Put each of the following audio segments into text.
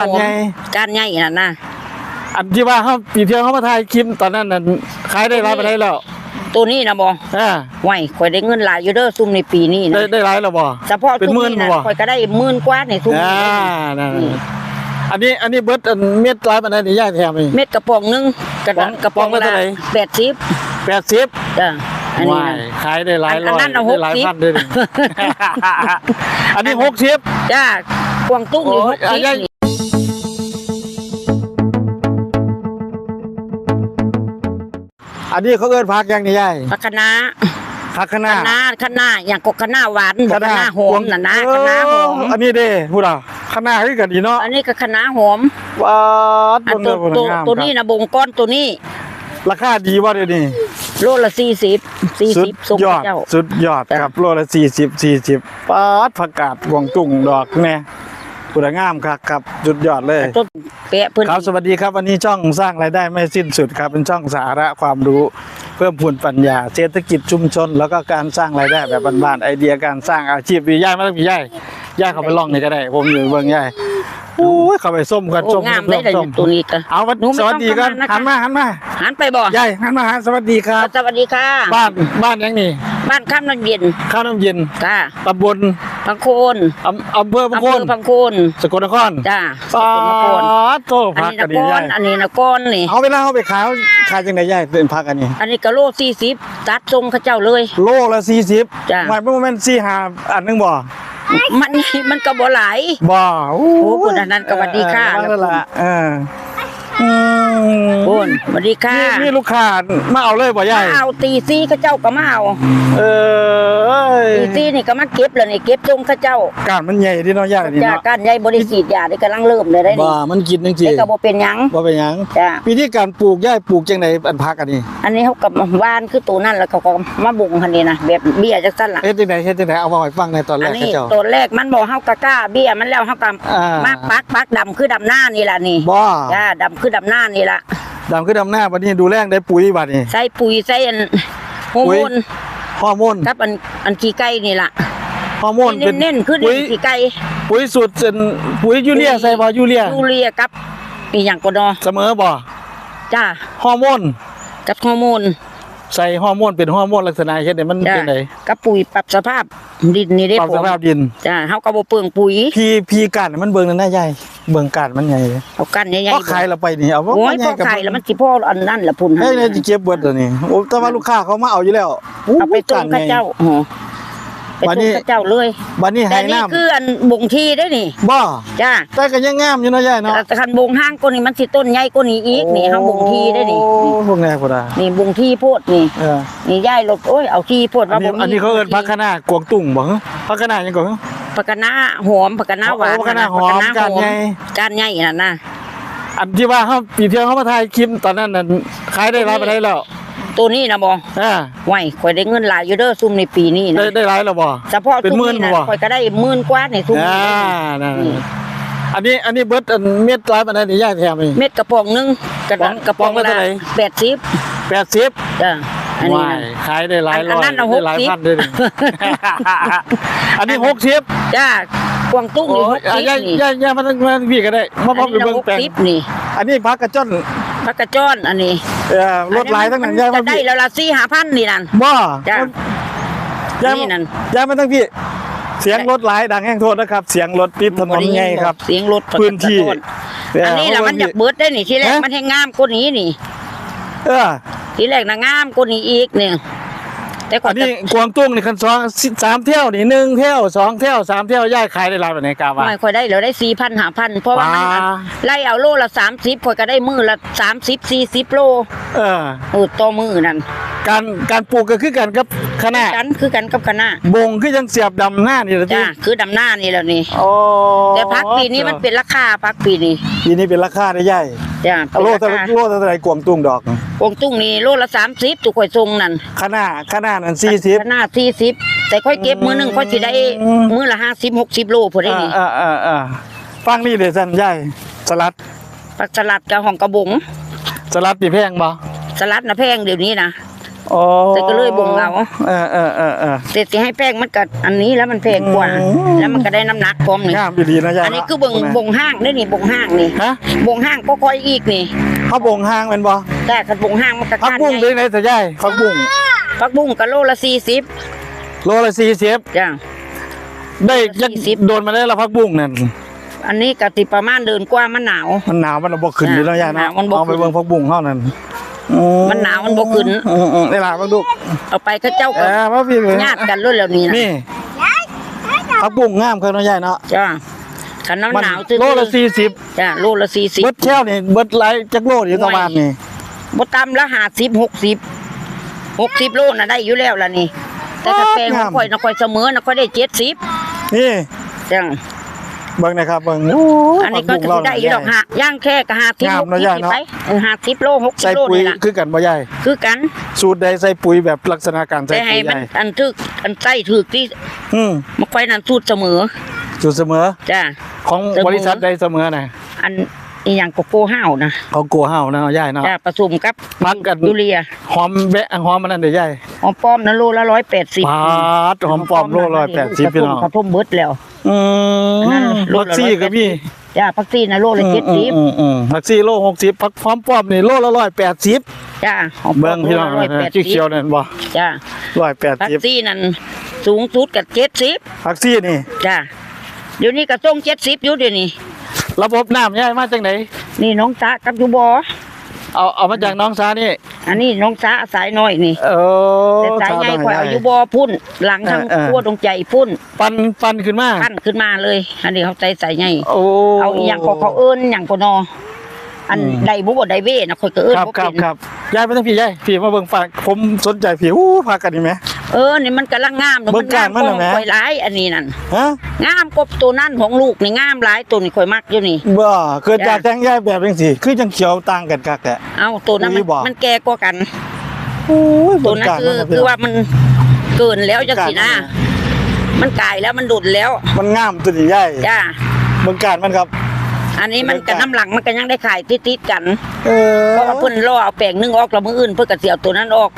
อันใหญ่การใหญ่นั่นนะอันที่ว่าเขาปีเที่ยวเขามาถ่ายคลิปตอนนั้นน่ะขายได้รายไปได้แล้ว ตัวนี้นะบ่อ่าไหวข่อยได้เงินหลายอยู่เด้อซุ่มในปีนี้ได้นะได้รายแล้วบ่เฉพาะเป็นซุ่มหมื่นนี้นะบ่ข่อยก็ได้หมื่นกว่าในซุ่มอ่านี้นั่นนี่อันนี้อันนี้เบิดอันเม็ดร้ายปานใดนี่ย่ายแถมนี่เม็ดกระป๋องหนึงกระป๋องกระป๋องป๋องละละเท่าไหร่แปดสิบ80จ้ะอันนี้ว้ายนะขายได้หลายอันร้อยนั้นเอาได้หลาย60พันด้วยนี่อันนี้60จ้ะกวางตุ้งนี่โอ้หยกสิบ อะยายนี่อันนี้เขาเอิ้นผักอย่างนี้ย่ายผักคะน้าผักคะคะน้าน้าคะน้าอย่างกกคะน้าหวานบ่คะน้าหอมน่ะนะเอคะน้าหอมอันนี้เด้พูดอะคะน้าคือกันดีเนาะอันนี้ก็คะน้าหอมว้าดอันตัวเบิ่งตัวเด้อตัวนี้นะบงก้อนตัวนี้ ราคาดีว่าเดี๋ยวนี้โลละสี่สิบสี่สุสิดบส่งยอดเจ้าสุดยอดจ้ะครับโลละ40 40ปาดผักกาดกวางตุ้งดอกแน่ปุ ระงามครับครับสุดยอดเลยต้นเปะเพิ่นครับสวัสดีครับ วันนี้ช่องสร้างรายได้ไม่สิ้นสุดครับ เป็นช่องสาระความรู้เพิ่มพูนปัญญา เศรษฐกิจชุมชน แล้วก็การสร้างรายได้แบบบ้านๆไอเดียการสร้างอาชีพพี่ย่ายไม่ต้องพี่ย่าย ย่ายเขาไปลองนี่ก็ได้ ผมอยู่เบื้องย่ายโอ้ยเขาไปส้มกันโอ้ส้มงามส้ได้มเลยส้มตัวนี้ก็เอาวันหนูไม่สวัสดีต้องกันทำงานนะคะหันมาหันมาหันไปบ่ย่ายหันมาหาสวัสดีครับสวัสดีค่ะ บ้านบ้านยังนี่บ้านข้ามน้ำเย็นข้าวน้ำเย็นจ้าตำบลพังโคนอำอำเภอพะอำโคเภอนพังโคนสกลนครจ้าสปากลนครดโตอันพักนี้กันะนนี่ก้อนย่ายอันนี้นะก้อนนี่เอาเวลาเขาไปขายขายจังไดย่ายเป็นพักอันนี้ อันนี้กะโลสี่สิบตัดทรงเขาเจ้าเลย โลละสี่สิบจ้ะหมายเป็นว่าแม่นสี่หาอันหนึงบ่ มันมันก็บ่หลายบ่โอ้โอ้คุณอนันต์ก็สวัสดีค่ะเออนั่นละเอออืมคุณ สวัสดีค่ะนี่นี่ลูกค้ามาเอาเลยบ่ยายมาเอาตีซี่เขาเจ้าก็มาเอาเออเอ้ยตีซี่นี่ก็มาเก็บแล้วนี่เก็บทรงเขาเจ้าการมันใหญ่ที่เนาะยายนี่จ้าเนาะการใหญ่บริสีดยาได้กำลังเริ่มเลยได้บ่นี่มันกินจังซี่แต่ก็บ่เป็นหยังบ่เป็นหยังจ้าวิธีการปลูกยายปลูกจังไดอันพักอันนี้ อันนี้เขากับวานคือตัวนั่นแล้วเขาก็มาบุงคันนี้นะแบบเบี้ยจังซั่นล่ะเฮ็ดจังไดเฮ็ดจังไดเอามาให้ฟังในตอนแรอันกนี้เขาเจ้าตัวแรกมันบอกเฮากะกล้าเบี้ยมันแล้วเฮาก็อ่ามมาปักปักดำคือดำหน้านี่ล่ะนี่บ่จ้าดำคือดำหน้านี่ล่ะ ดำคือดำหน้าบัดนี้ดูแลงได้ปุ๋ยบัดนี้ใส่ปุ๋ยใส่อันฮอร์โมนฮอร์โมนกับอันอันขี้ไก่นี่ล่ะฮอร์โมนเป็นเน้นๆคือปุ๋เน้ยนขี้ไก่ปุ๋ยสูตรเป็นปุ๋ยยูเรียใส่บ่ยูเรียยูเรียกับอีหยังก็ดอเสมอบ่จ้าฮอร์โมนกับฮอร์โมน ใส่ฮอร์โมนเป็นฮอร์โมนลักษณะเฮ็ดให้มันจ้าเป็นไดกับปุ๋ยปรับสภาพดินนี่ได้ปรับผสมภาพดิน จ้าเฮาก็บ่เปลืองปุ๋ยพี่พี่กันมันเบิ่งนั่นน่ะใหญ่เบิ่งกันมันใหญ่เอากันใหญ่พอๆขายเราไปนี่เอาว่าโอ้ยมันใหพญ่อกับไข่แล้วมันสิพ่ออันนั้นละพุ่นเฮ้ยเนี่ยสิเก็บเบิดตัวนี้โอ้แต่ว่าลูกค้าเขามาเอาอยู่แล้วเอาไปต้มข้าเจ้าโอ้โห ไปวันต้นี้มข้าเจ้าเลยบัดนี้แต่ให้นี่น้ำคืออันบ่งที่ได้นี่บ่จ้าแต่ก็ยังงามอยู่เนาะยายเนาะแต่คันบ่งห้างก็นี่มันสิต้นใหญ่กว่านี้อีกนี่เฮาบ่งที่ได้นี่โอ้พวกแน่พุ่นอะนี่บ่งที่โพดนี่ เออนี่ย้ายรถโอ้ยเอาที่โพดอัมานนี้บ่มีอันนี้เขาเอิ้นผักคะน้ากวางตุ้งบ่ฮะผักคะน้าหยังก่อนฮะ ผักกะน้าหอมผักกะน้าหวานโอ้ผักกะน้าหอมผักกะน้ก้านใหญ่การใหญ่นั่นน่ะอันที่ว่าเขาปีเที่ยวเขามาถ่ายคลิปตอนนั้นน่ะขายได้รายไปได้แล้ว ตัวนี้นะบ่อ่าไหวข่อยได้เงินหลายอยู่เด้อซุ่มในปีนี้ได้นะได้รายแล้วบ่เฉพาะเป็นซุ่มหมื่นนี้นะบ่ข่อยก็ได้หมื่นกว่าในซุ่มอ่านี้นั่นนี่อันนี้อันนี้เบิดอันเม็ดร้ายปานใดนี่ยายแถมนี่ เม็ดกระป๋องหนึงกระป๋องกระป๋องป๋องละละเท่าไหร่80 80 จ้ะอันนี้ว้ายนะ ขายได้หลายอันร้อยอันนั้นน่ะได้หลาย60 พันด้วยนี่ อันนี้60จ้ากวางตุ้งโอ้นี่ยอะ60ยายนี่ยายยายมาทางมาทางพี่ก็ได้มาพร้อมอันไปนี้เบิ่งแปลง60นี่อันนี้พักกระจ้อนผักกระจ้อนอันนี้ เอ่อรถหลายทั้งนั้นยายจะมาได้พี่แล้วละ4-5,000นี่นั่น บ่จ้ะยายนี่นั่นยายมาทั้งพี่ เสียงรถหลายดังแห้งโทษนะครับ เสียงรถติดถนนไงครับ เสียงรถพื้นที่ อันนี้แหละมันอยากเบิดได้นี่ที่แรกฮะ มันให้งามกว่านี้นี่ เออ ที่แรกนะงามกว่านี้อีกเนี่ย แต่ก่ออันนนี้กวางตุ้งนี่คันสองสิสามเที่ยวนี่หนึ่งเที่ยวสองเที่ยวสามเที่ยวย่ายขายได้รายแบบไหนกาว่าไม่ค่อยได้เหลือได้สี่พันห้าพันเพราะว่ามันว้าไล่เอาโลละสามสิบค่อยก็ได้มือละสามสิบสี่สิบโล เออเออต่อมือนั่นการการปลูกก็คือกันกับคณะกันคือกันกับคณะบงคือยังเสียบดำหน้านี่แหละจ้าที่คือดำหน้านี่แล้วนี่โอ้แต่พักปีนี้มันเป็นราคาพักปีนี้ปีนี้เป็นราคาได้ใหญ่จ้าโลเท่าโลเท่าไหรกวางตุ้งดอก วงตุ้งนี่โลละสามสิบตุกข่อยทรงนั่นคณะคณะนั้นสี่สิบคณะสี่สิบแต่ค่อยเก็บมือหนึ่งค่อยสิได้อืม มือละห้าสิบหกสิบโลพอได้นี่อ่าอ่าอ่าฟังนี่เลยสันใหญ่สลัดผักสลัดกับหองกระบง สลัดปีแพงบ่สลัดนะแพงเดี๋ยวนี้นะอ๋อแต่ก็เลยบ่งเอา เออเออเออเออ แต่สิให้แพงมันก็อันนี้แล้วมันแพงกว่า อืม แล้วมันก็ได้น้ำหนักพร้อมนี่ งามดีๆนะยายอันนี้เาะคือบ่งบ่งห้างได้นี่บ่งห้างนี่ฮะบ่งห้างก็ค่อยอีกนี่เขาบ่งห้างแมันบ่ แต่คันบ่งห้างมันก็พักก้านบุ้งใหด้ญ่วยไหนแต่ยายพักบุ้งผักบุ้งก็โลละ40โลละสี่สิบจ้ะได้ยัก40โดนมาได้ละพักบุ้งนั่นอันนี้ก็สิประมาณเดินกว่ามันหนาว มันหนาวมันบ่ขึ้นอยู่แล้วยายหนาเนาะวมันบ่เอาไปขึ้นเบิ่งพักบุ้งเฮานั่นอืมันหนาวมันบ่ขึ้นอืมอืมนี่ล่ะพักลูกเอาไปเขาเจ้าเอก็อมาพี่เบิ่งญาติกันรุ่นแล้วนี่นะนี่พักบุ้งงามครับเนาะยายเนาะจ้ะคันน้ำหนาวตื้อโลละสี่สิบจ้ะโลละสี่สิบเบิดแค่นี่เบิดหลายจักโลอยู่ประมาณนี่ บ่ต่ำละห้าสิบหกสิบหกสิบโลน่ะได้อยู่แล้วล่ะนี่ แต่ถ้าแปลงของข่อยน่ะข่อยเสมอน่ะข่อยได้เจ็ดสิบนี่จ้ะเบิ่งนะครับเบิ่งอันนี้ก็จะสิได้อยู่ดอกหะย่างแค่ก็ห้าสิบงาหมกเนาะสิบยายเนาะไปเออห้าสิบโลหกสิใส่บโลปุ๋ยนี่ล่ะคือกันบ่ยายคือกัน สูตรใดใส่ปุ๋ยแบบลักษณะการใส่แต่ให้ปุ๋ยมันยายอันทึกอันใส่ถึกที่อืมมันข่อยนั่นสูตรเสมอสูตรเสมอจ้ะของเสมอบริษัทใดเสมอน่ะอัน อีหยังโกโก้ห้าวนะของโกเฮาเนาะยายเนาะ จ้ะผสมกับมักกัน ยูเรียหอมแบะหอมมันนั่นเด้ยายหอมป้อมนะโลละร้อยแปดสิบปาดหอมปลอมโล180พี่น้องข้าวต้มเบิดแล้ว อือันนั้นมโลผัละกซี่ก็มีจ้าพักซี่นะโลละเจ็ดสิบอืมอืมผักซี่โล60ผักหอมปลอมนี่โลละ180จ้าหอมเบิ่งพี่น้องร้อยแปดสิบเขียวๆนั่นบ่จ้าพัก180ซี่นั่นสูงสุดกับเจ็ดสิบผักซี่นี่จ้าเดี๋ยวนี้ก็ส่งเจ็ดสิบอยู่เดี๋ยวนี้ ระบบน้ำยายมาจากไหน นี่น้องสากับอยูบอเอาเอามาจากน้องซานี่ อันนี้น้องสาสายน้อยนี่เออแต่สายใหญ่ชวข่อยเอาอยูบอพุ่น หลังทั้งเออเออ ขั้วดวงใจพุ่นปันปันขึ้นมาขั้นขึ้นมาเลย อันนี้เขาใจสายใหญ่โอ้ เอาอหย่างก็เขาเอิ้นอหย่างก็นอ อันอืม ใดบุบใดเว้นะข่อยก็เอิ้นครับบ่ครับเป็นครับยายไม่ต้องพี่ยายพี่มาเบิ่งฝากผมสนใจพี่อู้พากันนี่ไหม เออนี่มันกำลังงามเนอะเบิ่มันงกางารมมันขน่ะองแหม ข่อยหลายอันนี้นั่นฮะงามกบตัวนั่นของลูกนี่งามหลายตัวนี่ข่อยมักอยู่นี่ บ่เกิดจากจ้ะแจ้งยายแบบจังซี่คือจังเขียวต่างกันคักแท้เอาตัวนั้นมันอุ้ยบอกมันแก่กว่ากัน โอ้ยตัวนั้นคือคือว่ามันเกินแล้วจังสินะ มันกลายแล้วมันดุดแล้วมันงามตัวนี้ยายจ้าเบิ่งการมันครับ อันนี้มันเบิ่งกับกันน้ำหลังมันก็ยังได้ขายติดๆกัน เออเพราะว่าเพิ่นรอเอาแป้งนึ่งออกแล้วมืออื่นเพิ่นก็สิเอาตัวนั้นออก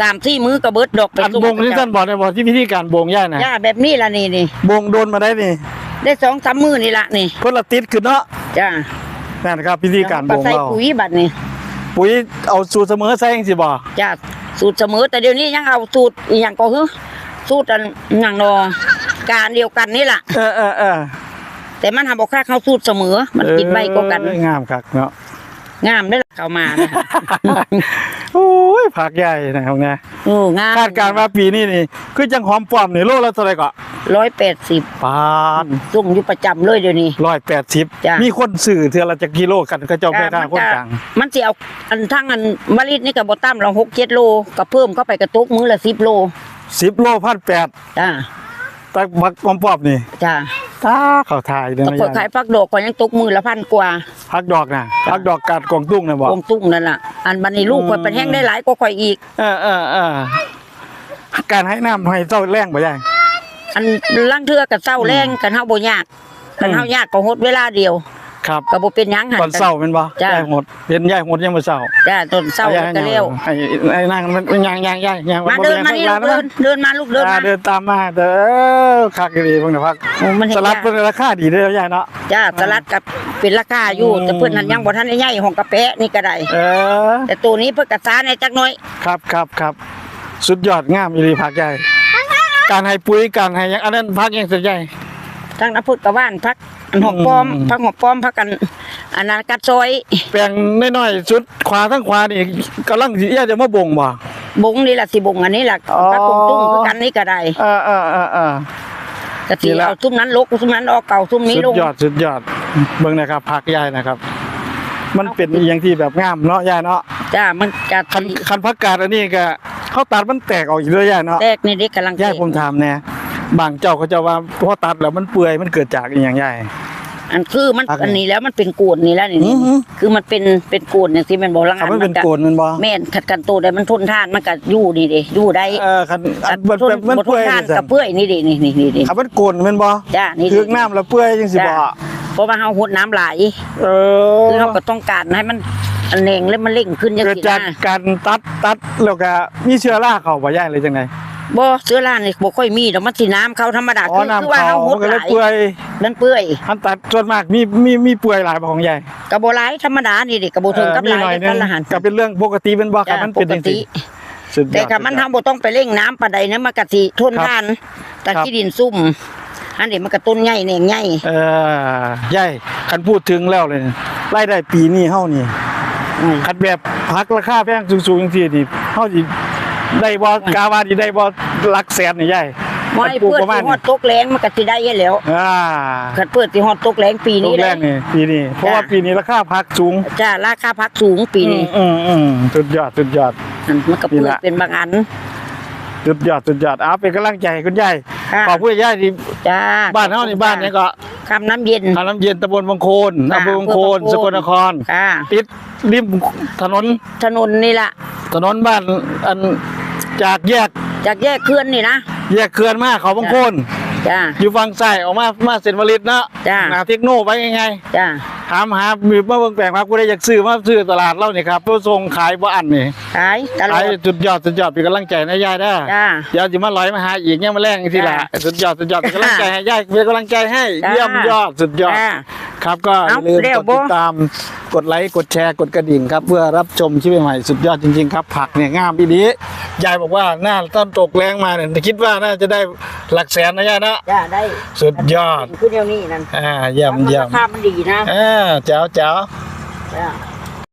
สามสี่มื้อก็เบิดดอกไปอันส่งบงที่ท่านบอกได้บ่ที่วิธีการบงยายน่ะจ้าแบบนี้ล่ะนี่นี่บงโดนมาได้นี่ ได้สองสามมื้อนี่ละนี่เพิ่นละติดขึ้นเนาะจ้านั่นครับวิธีการบก็งใส่เราปุ๋ยบัดนี่ปุ๋ยเอาสูตรเสมอใส่จังซี่บ่จ้าสูตรเสมอแต่เดี๋ยวนี้ยังเอาสูตรอีหยังก็คือสูตรอันหยังนอการเดียวกันนี่ล่ะเออเออเออแต่มันทำบอกค่าเข้าสูตรเสมอ มันกินใบก็กันเอองามคักเนาะ งามได้อล่ะเข้ามาเนี่ยโอ้ยผักใหญ่นะครับเนี่ยโอ้งามคาดการณ์ว่าปีนี้นี่ คือจังหอมปลอมนี่โลละเท่าไหร่ก็ร้อยแปดสิบปาดส่งอยู่ประจำเลยเดี๋ยวนี้ ร้อยแปดสิบจ้ะ มีคนซื้อเทือละจะกิโลกันก็เจ้าแม่ค้าคนกลางมันจะเอาอันทั้งอันมะลินี่กับบตั้มเราหกเจ็ดโลก็เพิ่มเข้าไปกระตุกมื้อละสิบโลสิบโลพันแปดจ้าตักบักหอมปลอมนี่ จ้า ตาเข้าทายเด้อก็นะเปิดขายฟักดอกก็ยังตกมือละพันกว่าพักดอกนะพักดอกกาดกองตุ้งนะบอกกงตุ้งนั่นล่ะ อันบันนี้ลูกอืมคอยเป็นแห้งได้หลายก็คอยอีก เออเออเออการให้น้ำให้เจ้าแรงบ่ยัง อันล่างเทือกับเศร้าแรงกันเฮาบ่ยากกันเฮายากก็หดเวลาเดียว ครับก็บ่เป็นหยังหัตอนเศร้าเป็นบ่จ้ะยายหดเห็นยายหดยังบ่เศร้าจ้าตอนเศร้าอแล้วก็เร็วให้ให้นั่งมันยางยางยางยางมาเดินมานี่ลูกเดินเดินมาลูกเดินอ่ามา เดินตามมาเด้อคักดีเพิ่นน่ะพักโอ้มันเห็นสลัดยากเป็นราคาดีเด้อยายเนาะ จ้าสลัดกับเป็นราคาอยู่ อืม แต่เพื่อนนั้นยังบ่ทันได้ใหญ่ของกระแปะนี่ก็ได้เออ แต่ตัวนี้เพิ่นกระซาในจักหน้อย ครับครับครับสุดยอดงามอีหลีพักใหญ่ การให้ปุ๋ยการให้หยังอันนั้นพักยังสุดใหญ่ ทั้งน้ำพุทธกะว่านพัก อันหอกป้อมอืมพักหอกป้อมพักกันอันนั้นกัดซอยแปลงน้อยๆสุดขวาทั้งขวานี่กำลังสิอยากจะมาบ่งบ่บงนี่ล่ะสิบงอันนี้ล่ะอ๋อพักกงตุ้งคือกันนี่ก็ได้เออเออเออเออก็สิดีละเอาซุ้มนั้นลกซุ้มนั้นออกเก่าซุ้มนี้สุดลงยอดสุดยอดเบิ่งนะครับพักใหญ่นะครับ มันเป็นอหย่างที่แบบงามเนาะยายเนาะจ้ามันกะคันคันพักกาดอันนี้ก็เขาตัดมันแตกออกอีกเลยยายเนาะแตกนี่เด็กกำลังยายแตกผมถามแน่ บางเจ้าเขาจะว่าพอตัดแล้วมันเปื่อยมันเกิดจากอหย่างใหญ่ อันคือมันพักนี่ อันนี้แล้วมันเป็นโกนนี่แล้วนี่อือหือคือมันเป็นเป็นโกนอย่างที่แมันบอกลังถ้ามันเป็นโกนมันบ่แม่นขัดกันตัวได้มันทนทานมันก็อยู่นี่เด้อยู่ได้เออคันอันมันทนมันบ่ทเปื่นอยทานจักับงเปื่อยนี่เด้นี่นี่นี่นี่ถ้ามันโกนมันบ่จ้านี่ถึกน้ำแล้วเปื่อยจังสิบ่จ้ะ เพราะว่าเฮาหดน้ำหลายเออคือเราก็ต้องการให้มันอันแหงแล้วมันเร่งขึ้นจังเกิดซี่จากนะการตัดตัดแล้วก็มีเชื้อราเข้าบ่ย่ายเลยจังได บ่เสื้อล้านนี่บ่ค่อยมีดอกมันสิน้ำเขาธรรมดาอ๋อคือน้ำคือว่าเข้าเฮาหมัดนก็หเลยลายเปื่อยมันเปื่อยอันตัดส่วนมากมีมีมีเปื่อยหลายบ่ของใหญ่ก็บ่หลายธรรมดานี่ดิก็บ่ถึงกับหลายเออมีกันละหันก็เป็นเรื่องปกติเป็นบ่ครับจ้ะมันปเป็นกจังติซี่สุดยอดแต่ถ้ามันทำบ่ต้องไปเร่งน้ำปานใดนะมันก็สิทนครับทาน แต่ครับ ที่ดินซุ่มอันนี้มันก็ต้นใหญ่แหน่งใหญ่เออย่ายคันพูดถึงแล้วเลยรายได้ปีนี้เฮานี่อืมคันแบบพักราคาแพงสูงๆจังซี่นี่เฮาสิ ได้บ่กาว่าสิได้บ่หลักแสนนี่ย่ายไม่คันปลูกเพื่อประมาณสิฮอดตกแรงมันก็สิได้อยู่แล้วอ่าคันเปิดสิฮอดตกแรงปีตนี้กแรได้กนี่ปีนี้เพราะว่าจ้ะปีนี้ราคาพักสูงจ้าราคาพักสูงปีนี้อืมอืมอืมสุดยอดสุดยอดมันก็นี่เปิดละเป็นบางอัน สุดยอดสุดยอดเอาเป็นกำลังใจให้คุณยายค่ะ ขอบคุณยายที่จ้าบ้านเฮานี่บ้านนี่ก็คำน้ำเย็น ทางน้ำเย็นตำบลบางโคนค่ะอำเภอบางโคนอำเภอบางโคน สกลนคร ค่ะ ติดริมถนนถนนนี่ล่ะถนนบ้านอัน จากแยกจากแยกเคลื่อนนี่นะแยกเขื่อนมาเขาบางโคนจ้า อยู่ฝั่งซ้ายออกมามาเซ็นวลิตเนาะจ้ะหนาเทคโนไปยังไงจ้า ถามหามีมาเบิ่งแปลงมากูได้อยากซื้อมาซื้อตลาดเล่านี่ครับเพื่อส่งขายบ่อันนี่ขายตลอขายดสุดยอดสุดยอดเป็นกำลังใจให้ยายได้จ้าเดี๋ยวจะมาลอยมาหาอีกเนี่ยมาแรงอีกทีละจ้ะสุดยอดสุดยอดเป็นกำลังใจให้ยายเป็นกำลังใจให้ จ้ะเยี่ยมยอดสุดยอด จ้า ครับก็อเอ้าย่าลืมเร็กวดบ่ ติดตาม กดไลค์กดแชร์กดกระดิ่งครับ เพื่อรับชมคลิปใหม่ๆสุดยอดจริง ๆ ครับ ผักเนี่ยงามอีนี้ยายบอกว่าหน้าต้นตกแรงมาเนี่ยคิดว่าน่าจะได้หลักแสนนะยายนะจ้าได้สุดยอดขึ้นเดียวนี้นั่นอ่าเยี่ยมเยี่ยมราคามันดีนะอ่าแจ๋วแจ๋วจ้า